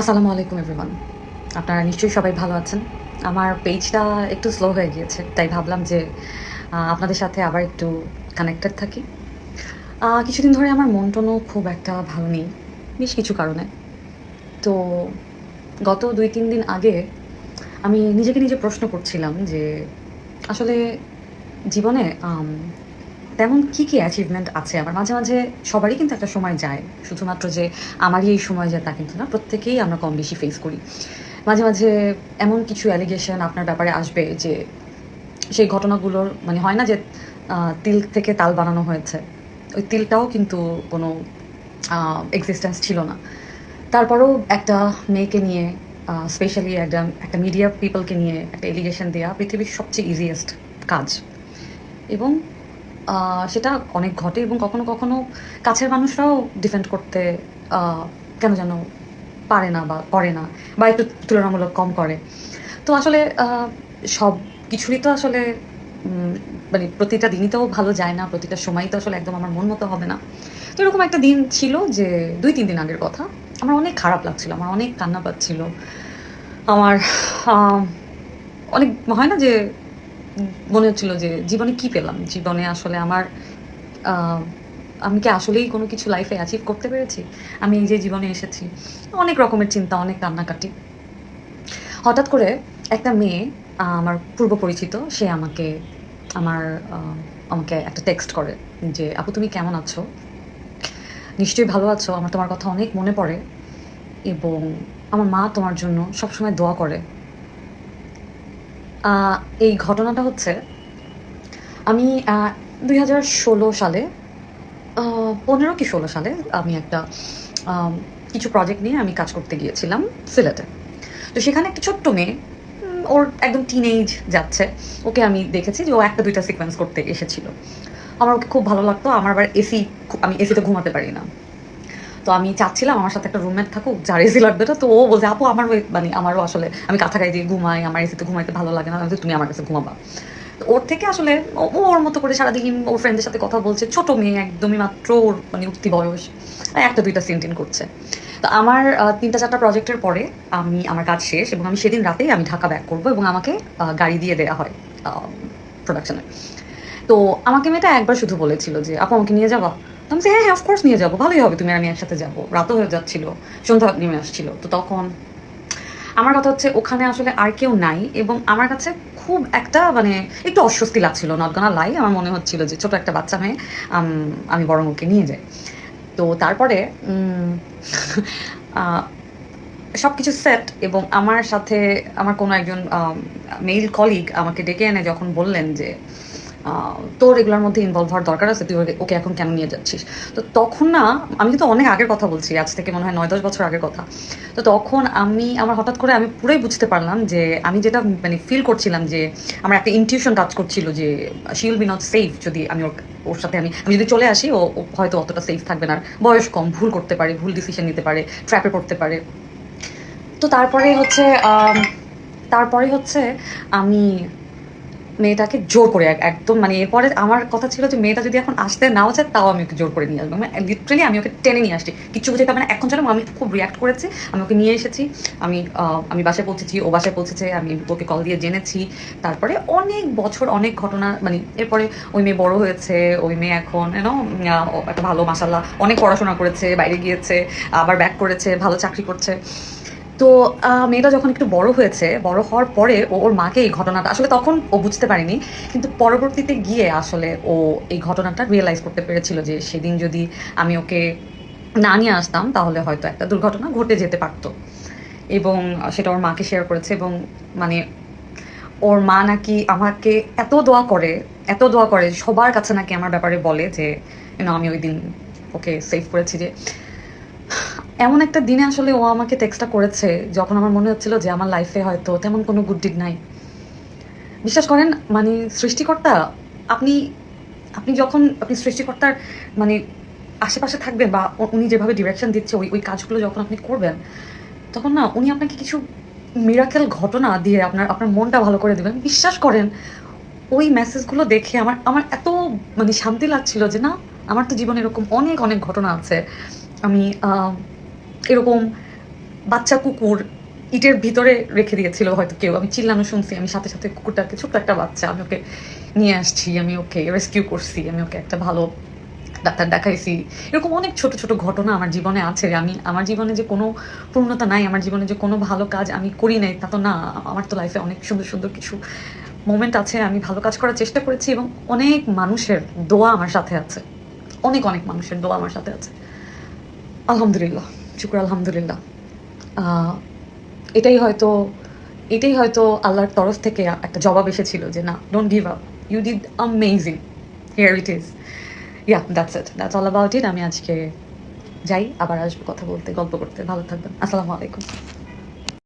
আসসালামু আলাইকুম এভরিওয়ান আপনারা নিশ্চয়ই সবাই ভালো আছেন। আমার পেজটা একটু স্লো হয়ে গিয়েছে, তাই ভাবলাম যে আপনাদের সাথে আবার একটু কানেক্টেড থাকি। কিছুদিন ধরে আমার মন টনও খুব একটা ভালো নেই, বেশ কিছু কারণে। তো গত দুই তিন দিন আগে আমি নিজেকে নিজে প্রশ্ন করছিলাম যে, আসলে জীবনে তেমন কি কি অ্যাচিভমেন্ট আছে? আমার মাঝে মাঝে সবারই কিন্তু একটা সময় যায়। শুধুমাত্র যে আমারই এই সময় যায় তা কিন্তু না, প্রত্যেকেই আমরা কম বেশি ফেস করি। মাঝে মাঝে এমন কিছু অ্যালিগেশন আপনার ব্যাপারে আসবে যে সেই ঘটনাগুলোর মানে হয় না যে তিল থেকে তাল বানানো হয়েছে। ওই তিলটাও কিন্তু কোনো এক্সিস্টেন্স ছিল না। তারপরেও একটা মেয়েকে নিয়ে স্পেশালি একটা একটা মিডিয়া পিপলকে নিয়ে একটা এলিগেশন দেওয়া পৃথিবীর সবচেয়ে ইজিয়েস্ট কাজ। এবং সেটা অনেক ঘটে এবং কখনো কখনো কাছের মানুষরাও ডিফেন্ড করতে কেন যেন পারে না বা করে না বা একটু তুলনামূলক কম করে। তো আসলে সব কিছুরই তো আসলে মানে প্রতিটা দিনই তো ভালো যায় না, প্রতিটা সময়ই তো আসলে একদম আমার মন মতো হবে না। তো এরকম একটা দিন ছিল যে দুই, তিন দিন আগের কথা। আমার অনেক খারাপ লাগছিল, আমার অনেক কান্না পাচ্ছিল। আমার অনেক, হয় না যে মনে হচ্ছিল যে জীবনে কি পেলাম? জীবনে আসলে আমার আমি কি আসলেই কোনো কিছু লাইফে অ্যাচিভ করতে পেরেছি? আমি এই যে জীবনে এসেছি, অনেক রকমের চিন্তা, অনেক কান্নাকাটি। হঠাৎ করে একটা মেয়ে আমার পূর্ব পরিচিত, সে আমাকে, আমার আমাকে একটা টেক্সট করে যে, আপু, তুমি কেমন আছো? নিশ্চয়ই ভালো আছো। আমার তোমার কথা অনেক মনে পড়ে এবং আমার মা তোমার জন্য সবসময় দোয়া করে। এই ঘটনাটা হচ্ছে, আমি দুই হাজার ষোলো সালে পনেরো কি ষোলো সালে আমি একটা কিছু প্রজেক্ট নিয়ে আমি কাজ করতে গিয়েছিলাম সিলেটে। তো সেখানে একটা ছোট্ট মেয়ে ওর একদম টিনেজ যাচ্ছে। ওকে আমি দেখেছি যে ও একটা দুইটা সিকোয়েন্স করতে এসেছিল। আমার ওকে খুব ভালো লাগতো, আমার আবার এসি আমি এসিতে ঘুমাতে পারি না। তো আমি চাচ্ছিলাম আমার সাথে একটা রুমমেট থাকুক, যার এসি লাগবে না, তো ও বলছে, আপু, আমার মানে আমারও আসলে, আমি কাঁথা গায়ে দিয়ে ঘুমাই, আমার এসিতে ঘুমাইতে ভালো লাগে না, তুমি আমার কাছে ঘুমাবা। ওর থেকে আসলে, ও- ওর মতো করে সারাদিন ওর ফ্রেন্ডের সাথে কথা বলছে, ছোট মেয়ে, একদমই মাত্র ওর মানে উঠতি বয়স একটা, দুইটা সিনটিন করছে। তো আমার তিনটা, চারটা প্রজেক্টের পরে আমি, আমার কাজ শেষ, এবং আমি সেদিন রাতেই আমি ঢাকা ব্যাক করব, এবং আমাকে গাড়ি দিয়ে দেওয়া হয় প্রোডাকশনে তো আমাকে মেয়েটা একবার শুধু বলেছিল যে, আপু, আমাকে নিয়ে যাবা? তো আমি বলছি, হ্যাঁ হ্যাঁ অফকোর্স নিয়ে যাব ভালোই হবে তুমি আর আমি একসাথে যাব। রাতও হয়ে যাচ্ছিল সন্ধ্যা নেমে আসছিল। তো তখন আমার কথা হচ্ছে ওখানে আসলে আর কেউ নাই এবং আমার কাছে খুব একটা মানে একটু অস্বস্তি লাগছিল নট গানা লাই আমার মনে হচ্ছিল যে ছোট একটা বাচ্চা মেয়ে আমি বরং ওকে নিয়ে যাই। তো তারপরে সব কিছু সেট এবং আমার সাথে আমার কোনো একজন মেইল কলিগ আমাকে ডেকে এনে যখন বললেন যে তোর এগুলোর মধ্যে ইনভলভ হওয়ার দরকার আছে, তুই ওকে- এখন কেন নিয়ে যাচ্ছিস? তো তখন না, আমি কিন্তু অনেক আগের কথা বলছি, আজ থেকে মনে হয় নয়, দশ বছর আগের কথা। তো তখন আমি, আমার হঠাৎ করে আমি পুরোই বুঝতে পারলাম যে আমি যেটা মানে ফিল করছিলাম যে আমার একটা ইনটিউশন কাজ করছিল যে she will be not safe যদি আমি ওর ওর সাথে আমি আমি যদি চলে আসি, ও হয়তো অতটা সেফ থাকবে না। বয়স কম, ভুল করতে পারে, ভুল ডিসিশন নিতে পারে ট্র্যাপে পড়তে পারে। তো তারপরে হচ্ছে তারপরে হচ্ছে আমি মেয়েটাকে জোর করে একদম মানে এরপরে আমার কথা ছিল যে মেয়েটা যদি এখন আসতে নাও চায়, তাও আমি ওকে জোর করে নিয়ে আসব। মানে লিটারেলি আমি ওকে টেনে নিয়ে আসছি। কিছু বুঝে মানে এখন যেন আমি খুব রিয়াক্ট করেছি, আমি ওকে নিয়ে এসেছি, আমি আমি বাসায় পৌঁছেছি, ও বাসায় পৌঁছেছে, আমি ওকে কল দিয়ে জেনেছি। তারপরে অনেক বছর, অনেক ঘটনা মানে এরপরে ওই মেয়ে বড় হয়েছে, ওই মেয়ে এখন এনো একটা ভালো মাসাল্লাহ অনেক পড়াশোনা করেছে, বাইরে গিয়েছে, আবার ব্যাক করেছে, ভালো চাকরি করছে। তো মেয়েটা যখন একটু বড় হয়েছে, বড় হওয়ার পরে ও ওর মাকে এই ঘটনাটা আসলে তখন ও বুঝতে পারেনি, কিন্তু পরবর্তীতে গিয়ে আসলে ও এই ঘটনাটা রিয়েলাইজ করতে পেরেছিল যে সেদিন যদি আমি ওকে না নিয়ে আসতাম, তাহলে হয়তো একটা দুর্ঘটনা ঘটে যেতে পারতো। এবং সেটা ওর মাকে শেয়ার করেছে এবং মানে ওর মা নাকি আমাকে এত দোয়া করে, এত দোয়া করে, সবার কাছে নাকি আমার ব্যাপারে বলে যে আমি ওই দিন ওকে সেভ করেছি যে এমন একটা দিনে আসলে ও আমাকে টেক্সটটা করেছে, যখন আমার মনে হচ্ছিল যে আমার লাইফে হয়তো তেমন কোনো গুড ডিড নাই। বিশ্বাস করেন মানে সৃষ্টিকর্তা, আপনি আপনি যখন, আপনি সৃষ্টিকর্তার মানে আশেপাশে থাকবেন বা উনি যেভাবে ডিরেকশন দিচ্ছে, ওই ওই কাজগুলো যখন আপনি করবেন, তখন না উনি আপনাকে কিছু মিরাকেল ঘটনা দিয়ে আপনার আপনার মনটা ভালো করে দেবেন। বিশ্বাস করেন, ওই মেসেজগুলো দেখে আমার আমার এত মানে শান্তি লাগছিল যে না, আমার তো জীবনে এরকম অনেক অনেক ঘটনা আছে। আমি এরকম বাচ্চা কুকুর ইটের ভিতরে রেখে দিয়েছিল হয়তো কেউ। আমি চিল্লানো শুনছি, আমি সাথে সাথে কুকুরটাকে ছোট্ট একটা বাচ্চা, আমি ওকে নিয়ে আসছি, আমি ওকে রেস্কিউ করছি, আমি ওকে একটা ভালো ডাক্তার দেখাইছি। এরকম অনেক ছোট ছোট ঘটনা আমার জীবনে আছে। আমি, আমার জীবনে যে কোনো পূর্ণতা নাই, আমার জীবনে যে কোনো ভালো কাজ আমি করি নাই, তা তো না। আমার তো লাইফে অনেক সুন্দর সুন্দর কিছু মোমেন্ট আছে, আমি ভালো কাজ করার চেষ্টা করেছি এবং অনেক মানুষের দোয়া আমার সাথে আছে। অনেক অনেক মানুষের দোয়া আমার সাথে আছে। আলহামদুলিল্লাহ। শুক্র, আলহামদুলিল্লাহ। এটাই হয়তো এটাই হয়তো আল্লাহর তরফ থেকে একটা জবাব এসেছিল যে না don't give up you did amazing here it is yeah that's it that's all about it আমি আজকে যাই, আবার আসব কথা বলতে, গল্প করতে। ভালো থাকবেন। আসসালামু আলাইকুম।